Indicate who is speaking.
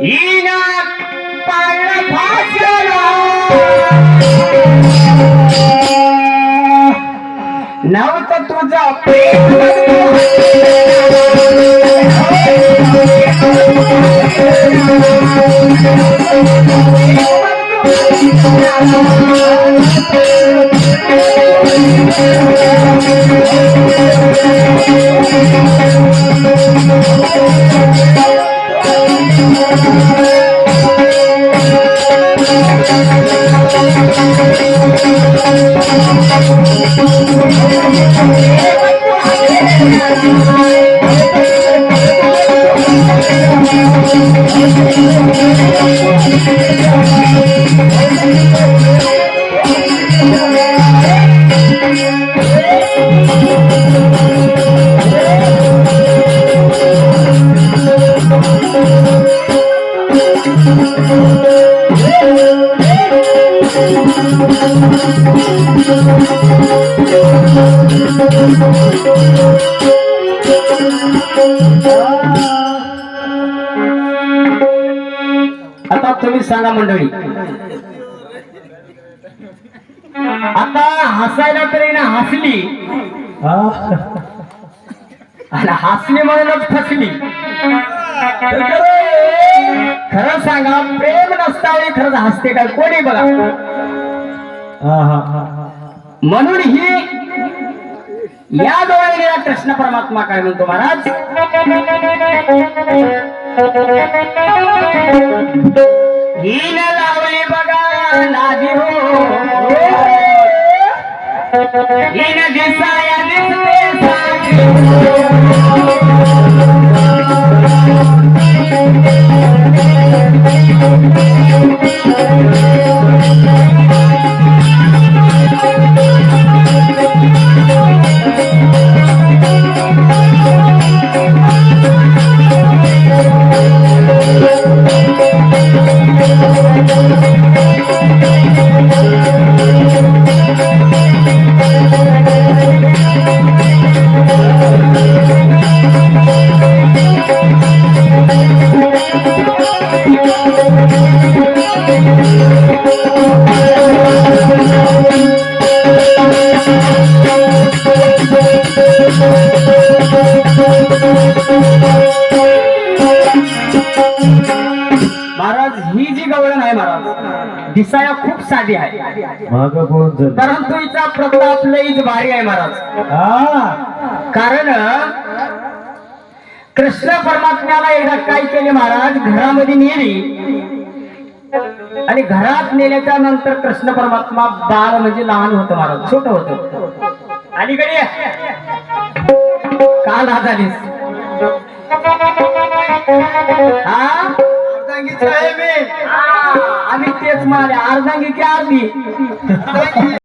Speaker 1: हिना पाळलं फासला प्रेम आता तुम्ही सांगा मंडळी. आता हसायला तरी ना हसली. आणि हसली म्हणूनच फसली. खरं सांगा प्रेम नसतावे खरंच हसते काय? कोणी बघा? म्हणून ही या डोळ्याला कृष्ण परमात्मा काय म्हणतो महाराज? हिन लावली बघा नादी हो. हिन दिसाया दिसते महाराज ही जी गवळण आहे महाराज दिसाया खूप साधी आहे.
Speaker 2: माग कोण झालं
Speaker 1: परंतु हिचा प्रताप लईच भारी आहे महाराज.
Speaker 2: हा.
Speaker 1: कारण कृष्ण परमात्म्याला एकदा काय केले महाराज घरामध्ये नेली. आणि घरात नेल्याच्या नंतर कृष्ण परमात्मा बाळ म्हणजे लहान होतं महाराज छोट होत. अलीकडे ये. का लाजालीस हा?
Speaker 2: अर्धांगीच आहे मी
Speaker 1: हा, आम्ही तेच म्हणाले अर्धांगी की अर्धी?